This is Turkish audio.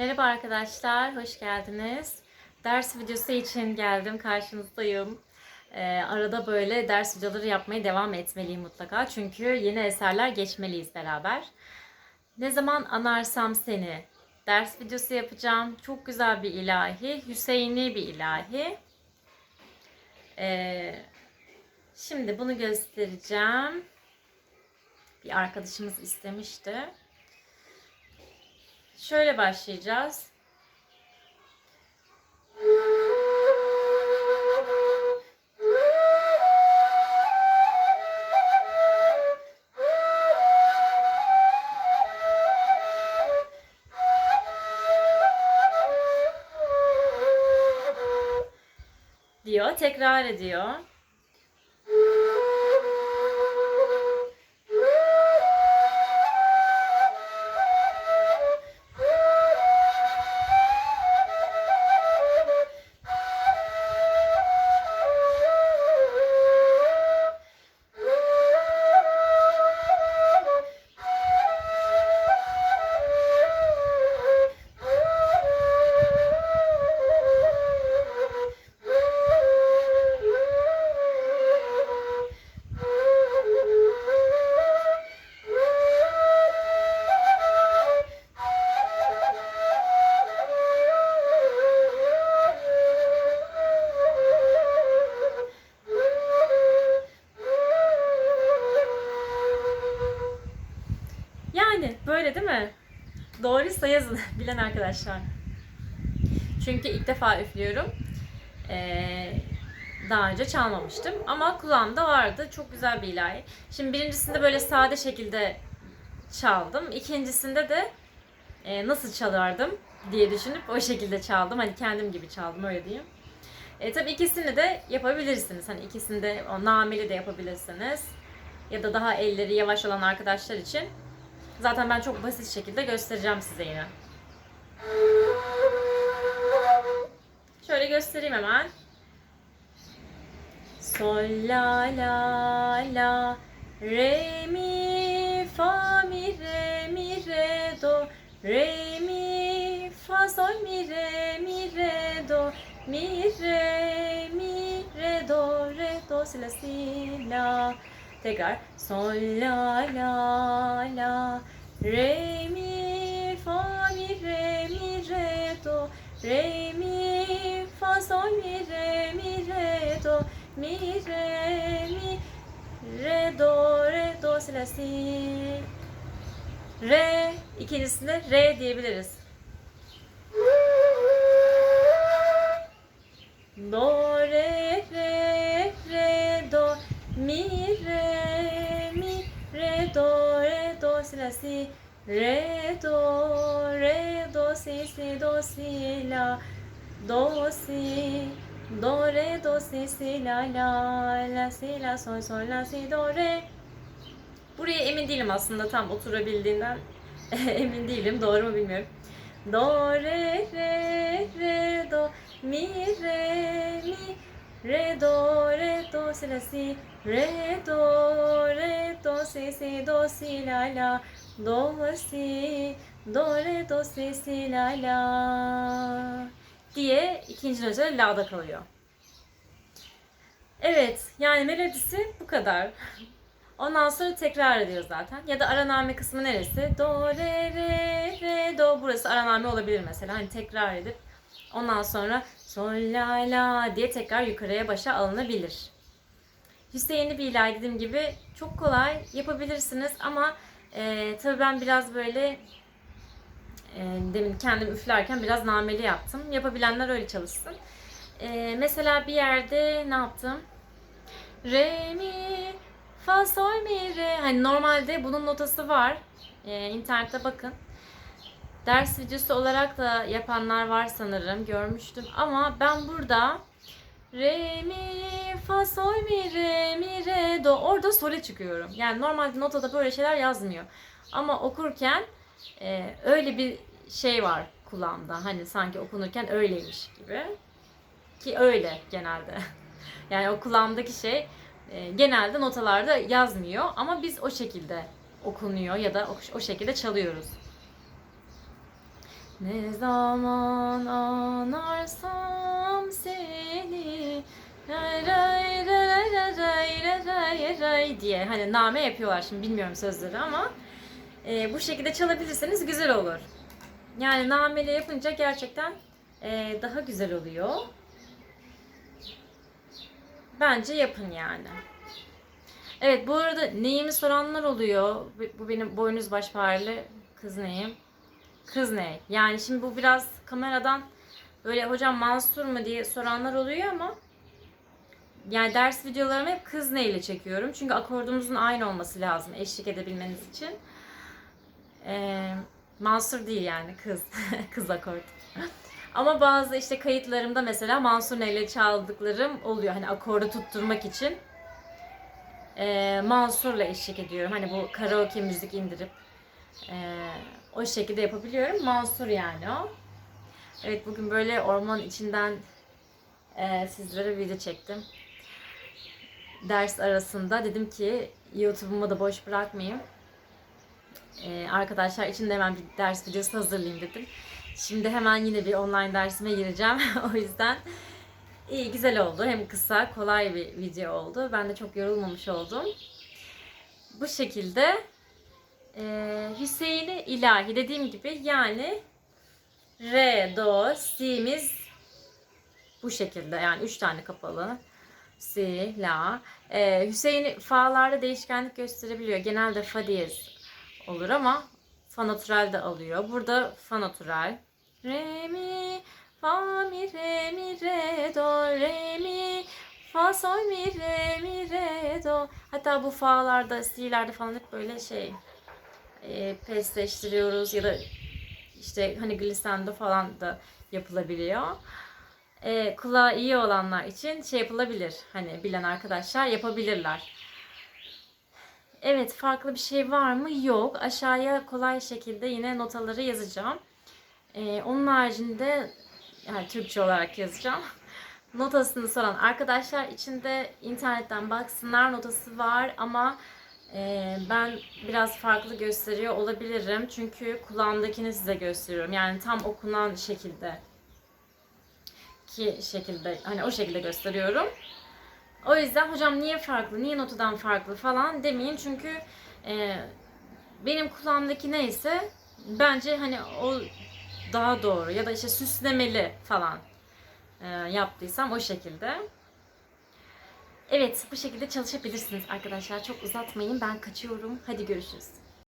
Merhaba arkadaşlar, hoş geldiniz. Ders videosu için geldim, karşınızdayım. Ee, arada böyle ders videoları yapmaya devam etmeliyim mutlaka. Çünkü yeni eserler geçmeliyiz beraber. Ne zaman anarsam seni ders videosu yapacağım. Çok güzel bir ilahi, Hüseyin'i bir ilahi. Ee, şimdi bunu göstereceğim. Bir arkadaşımız istemişti. Şöyle başlayacağız. diyor, tekrar ediyor. Doğruysa yazın bilen arkadaşlar. Çünkü ilk defa üflüyorum. Ee, daha önce çalmamıştım ama kulağımda vardı. Çok güzel bir ilahi. Şimdi birincisinde böyle sade şekilde çaldım. İkincisinde de e, nasıl çalardım diye düşünüp o şekilde çaldım. Hani kendim gibi çaldım öyle diyeyim. E, tabii ikisini de yapabilirsiniz. Hani ikisini de o nameli de yapabilirsiniz. Ya da daha elleri yavaş olan arkadaşlar için Zaten ben çok basit şekilde göstereceğim size yine. Şöyle göstereyim hemen. Sol la la la re mi fa mi re mi re do re mi fa sol mi re mi re do mi re mi re do re do si la si la Tekrar. Sol la la la re mi fa mi re mi re do re mi fa sol mi re mi re do mi re mi re do re do si si re ikincisinde re diyebiliriz. Do re re re do mi re la si re do re do si si do si la. Do si do re do si si la la. La si la sol sol la si do re. Buraya emin değilim aslında tam oturabildiğinden. Emin değilim doğru mu bilmiyorum. Do re re re do mi re mi. Re do re do si la si. Re do re do si si do si la la do si do re do si si la la diye ikinci nöte la'da kalıyor. Evet yani melodisi bu kadar. Ondan sonra tekrar ediyor zaten. Ya da araname kısmı neresi? Do re re re do burası araname olabilir mesela. Hani tekrar edip Ondan sonra sol la la diye tekrar yukarıya başa alınabilir. Hüseyin'i bir ilahi dediğim gibi çok kolay yapabilirsiniz ama e, tabii ben biraz böyle e, demin kendim üflerken biraz nameli yaptım. Yapabilenler öyle çalışsın. E, mesela bir yerde ne yaptım? Re mi fa sol mi re. Hani normalde bunun notası var. E, internette bakın. Ders videosu olarak da yapanlar var sanırım. Görmüştüm. Ama ben burada re mi fa sol mi re mi re do orada sole çıkıyorum. Yani normalde notada böyle şeyler yazmıyor. Ama okurken e, öyle bir şey var kulağımda. Hani sanki okunurken öyleymiş gibi. Ki öyle genelde. Yani o kulağımdaki şey e, genelde notalarda yazmıyor ama biz o şekilde okunuyor ya da o, şekilde çalıyoruz. Ne zaman anarsam seni Ray ray ray ray ray ray ray diye hani name yapıyorlar şimdi bilmiyorum sözleri ama e, bu şekilde çalabilirseniz güzel olur. Yani namele yapınca gerçekten e, daha güzel oluyor. Bence yapın yani. Evet bu arada neyimi soranlar oluyor. Bu benim boynuz baş parlı kız neyim. Kız ne? Yani şimdi bu biraz kameradan böyle hocam Mansur mu diye soranlar oluyor ama yani ders videolarımı hep kız ne ile çekiyorum. Çünkü akordumuzun aynı olması lazım eşlik edebilmeniz için. Ee, Mansur değil yani kız. kız akord. Ama bazı işte kayıtlarımda mesela Mansur ile çaldıklarım oluyor. Hani akordu tutturmak için. Ee, Mansur'la eşlik ediyorum. Hani bu karaoke müzik indirip ee, o şekilde yapabiliyorum. Mansur yani o. Evet bugün böyle orman içinden ee, sizlere video çektim. Ders arasında dedim ki YouTube'umu da boş bırakmayayım. Ee, arkadaşlar için de hemen bir ders videosu hazırlayayım dedim. Şimdi hemen yine bir online dersime gireceğim. o yüzden iyi güzel oldu. Hem kısa, kolay bir video oldu. Ben de çok yorulmamış oldum. Bu şekilde ee, Hüseyin'i ilahi dediğim gibi yani Re, Do, Si'miz bu şekilde yani üç tane kapalı. Si, La. Ee, Hüseyin fa'larda değişkenlik gösterebiliyor. Genelde fa diyez olur ama fa natural de alıyor. Burada fa natural. Re, mi, fa, mi, re, mi, re, do, re, mi, fa, sol, mi, re, mi, re, do. Hatta bu fa'larda, si'lerde falan hep böyle şey e, pesleştiriyoruz ya da işte hani glissando falan da yapılabiliyor. E, kulağı iyi olanlar için şey yapılabilir. Hani bilen arkadaşlar yapabilirler. Evet farklı bir şey var mı? Yok. Aşağıya kolay şekilde yine notaları yazacağım. E, onun haricinde yani Türkçe olarak yazacağım. Notasını soran arkadaşlar içinde internetten baksınlar notası var ama ee, ben biraz farklı gösteriyor olabilirim. Çünkü kulağımdakini size gösteriyorum. Yani tam okunan şekilde ki şekilde hani o şekilde gösteriyorum. O yüzden hocam niye farklı, niye notadan farklı falan demeyin. Çünkü e, benim kulağımdaki neyse bence hani o daha doğru ya da işte süslemeli falan e, yaptıysam o şekilde. Evet bu şekilde çalışabilirsiniz arkadaşlar. Çok uzatmayın ben kaçıyorum. Hadi görüşürüz.